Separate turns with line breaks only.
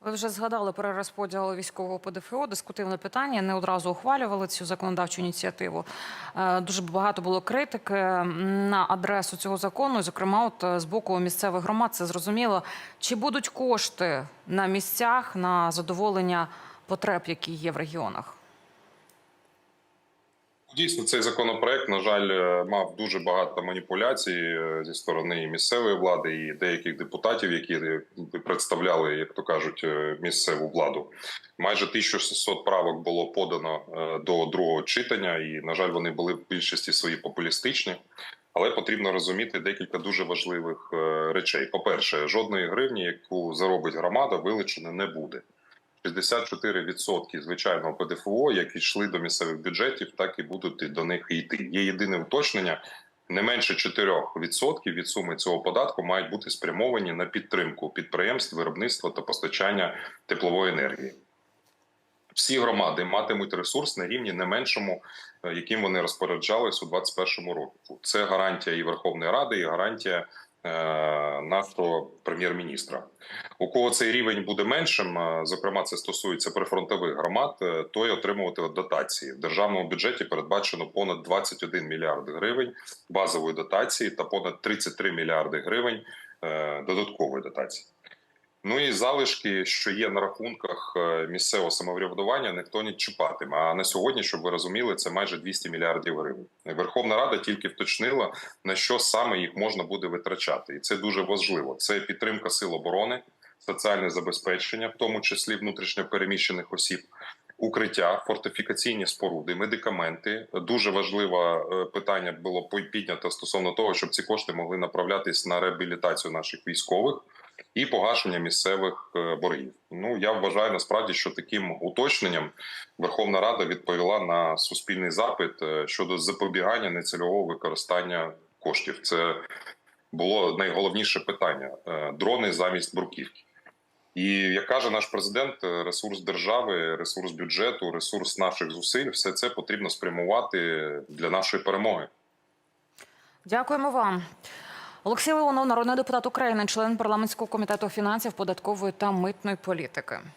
Ви вже згадали про розподіл військового ПДФО, дискутивне питання. Не одразу ухвалювали цю законодавчу ініціативу. Е, Дуже багато було критики на адресу цього закону. Зокрема, от е, з боку місцевих громад це зрозуміло. Чи будуть кошти на місцях на задоволення потреб, які є в регіонах?
Дійсно, цей законопроект, на жаль, е, мав дуже багато маніпуляцій е, зі сторони місцевої влади і деяких депутатів, які е, представляли, як то кажуть, місцеву владу. Майже 1600 правок було подано до другого читання, і на жаль, вони були в більшості свої популістичні. Але потрібно розуміти декілька дуже важливих речей. По перше, жодної гривні, яку заробить громада, вилучено не буде. 64% звичайного ПДФО, як йшли до місцевих бюджетів, так і будуть до них йти. Є єдине уточнення: не менше 4% від суми цього податку мають бути спрямовані на підтримку підприємств, виробництва та постачання теплової енергії. Всі громади матимуть ресурс на рівні не меншому, е, яким вони розпоряджались у 2021 році. Це гарантія і Верховної Ради, і гарантія нашого прем'єр-міністра. У кого цей рівень буде меншим, е, зокрема, це стосується прифронтових громад, е, той отримувати дотації. В державному бюджеті передбачено понад 21 мільярд гривень базової дотації та понад 33 мільярди гривень е, додаткової дотації. Ну і залишки, що є на рахунках е, місцевого самоврядування, ніхто не чіпатиме. А на сьогодні, щоб ви розуміли, це майже 200 мільярдів гривень. Верховна Рада тільки вточнила на що саме їх можна буде витрачати, і це дуже важливо. Це підтримка сил оборони, соціальне забезпечення, в тому числі внутрішньопереміщених осіб. Укриття, фортифікаційні споруди, медикаменти дуже важливе питання було піднято стосовно того, щоб ці кошти могли направлятись на реабілітацію наших військових і погашення місцевих е, боргів. Ну я вважаю насправді, що таким уточненням Верховна Рада відповіла на суспільний запит е, щодо запобігання нецільового використання коштів. Це було найголовніше питання: Е, дрони замість бруківки. І як каже наш президент, ресурс держави, ресурс бюджету, ресурс наших зусиль все це потрібно спрямувати для нашої перемоги.
Дякуємо вам. Олексій Леонов, народний депутат України, член парламентського комітету фінансів, податкової та митної політики.